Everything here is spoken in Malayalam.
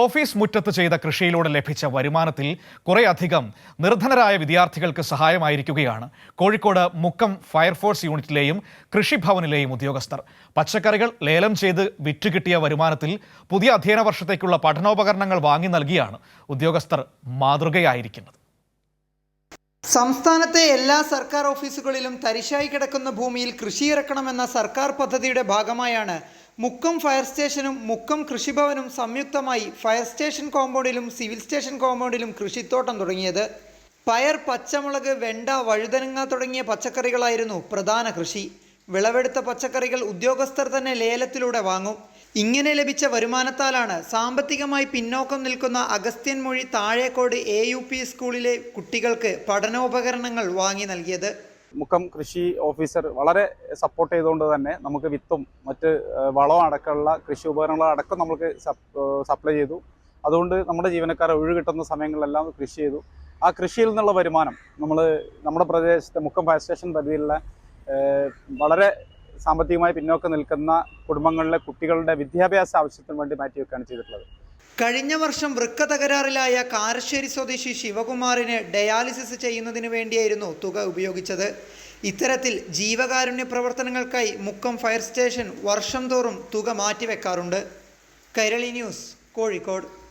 ഓഫീസ് മുറ്റത്ത് ചെയ്ത കൃഷിയിലൂടെ ലഭിച്ച വരുമാനത്തിൽ കുറേയധികം നിർധനരായ വിദ്യാർത്ഥികൾക്ക് സഹായമായിരിക്കുകയാണ്. കോഴിക്കോട് മുക്കം ഫയർഫോഴ്സ് യൂണിറ്റിലെയും കൃഷിഭവനിലെയും ഉദ്യോഗസ്ഥർ. പച്ചക്കറികൾ ലേലം ചെയ്ത് വിറ്റുകിട്ടിയ വരുമാനത്തിൽ പുതിയ അധ്യയന വർഷത്തേക്കുള്ള പഠനോപകരണങ്ങൾ വാങ്ങി നൽകിയാണ് ഉദ്യോഗസ്ഥർ മാതൃകയായിരിക്കുന്നത്. സംസ്ഥാനത്തെ എല്ലാ സർക്കാർ ഓഫീസുകളിലും തരിശായി കിടക്കുന്ന ഭൂമിയിൽ കൃഷിയിറക്കണമെന്ന സർക്കാർ പദ്ധതിയുടെ ഭാഗമായാണ് മുക്കം ഫയർ സ്റ്റേഷനും മുക്കം കൃഷിഭവനും സംയുക്തമായി ഫയർ സ്റ്റേഷൻ കോമ്പൗണ്ടിലും സിവിൽ സ്റ്റേഷൻ കോമ്പൗണ്ടിലും കൃഷിത്തോട്ടം തുടങ്ങിയത്. പയർ പച്ചമുളക് വെണ്ട വഴുതനങ്ങ തുടങ്ങിയ പച്ചക്കറികളായിരുന്നു പ്രധാന കൃഷി. വിളവെടുത്ത പച്ചക്കറികൾ ഉദ്യോഗസ്ഥർ തന്നെ ലേലത്തിലൂടെ വാങ്ങും. ഇങ്ങനെ ലഭിച്ച വരുമാനത്താലാണ് സാമ്പത്തികമായി പിന്നോക്കം നിൽക്കുന്ന അഗസ്ത്യൻ മൊഴി താഴേക്കോട് എ സ്കൂളിലെ കുട്ടികൾക്ക് പഠനോപകരണങ്ങൾ വാങ്ങി നൽകിയത്. മുക്കം കൃഷി ഓഫീസർ വളരെ സപ്പോർട്ട് ചെയ്തുകൊണ്ട് തന്നെ നമുക്ക് വിത്തും മറ്റ് വളവും അടക്കമുള്ള കൃഷി ഉപകരണങ്ങളും അടക്കം നമുക്ക് സപ്ലൈ ചെയ്തു. അതുകൊണ്ട് നമ്മുടെ ജീവനക്കാരെ ഒഴിവ് കിട്ടുന്ന സമയങ്ങളിലെല്ലാം കൃഷി ചെയ്തു. ആ കൃഷിയിൽ നിന്നുള്ള വരുമാനം നമ്മൾ നമ്മുടെ പ്രദേശത്തെ മുക്കം ഫയർ സ്റ്റേഷൻ പരിധിയിലുള്ള വളരെ സാമ്പത്തികമായി പിന്നോക്കം നിൽക്കുന്ന കുടുംബങ്ങളിലെ കുട്ടികളുടെ വിദ്യാഭ്യാസ ആവശ്യത്തിന് വേണ്ടി മാറ്റിവെക്കുകയാണ് ചെയ്തിട്ടുള്ളത്. കഴിഞ്ഞ വർഷം വൃക്ക തകരാറിലായ കാരശ്ശേരി സ്വദേശി ശിവകുമാറിന് ഡയാലിസിസ് ചെയ്യുന്നതിന് വേണ്ടിയായിരുന്നു തുക ഉപയോഗിച്ചത്. ഇത്തരത്തിൽ ജീവകാരുണ്യ പ്രവർത്തനങ്ങൾക്കായി മുക്കം ഫയർ സ്റ്റേഷൻ വർഷം തോറും തുക മാറ്റിവെക്കാറുണ്ട്. കൈരളി ന്യൂസ് കോഴിക്കോട്.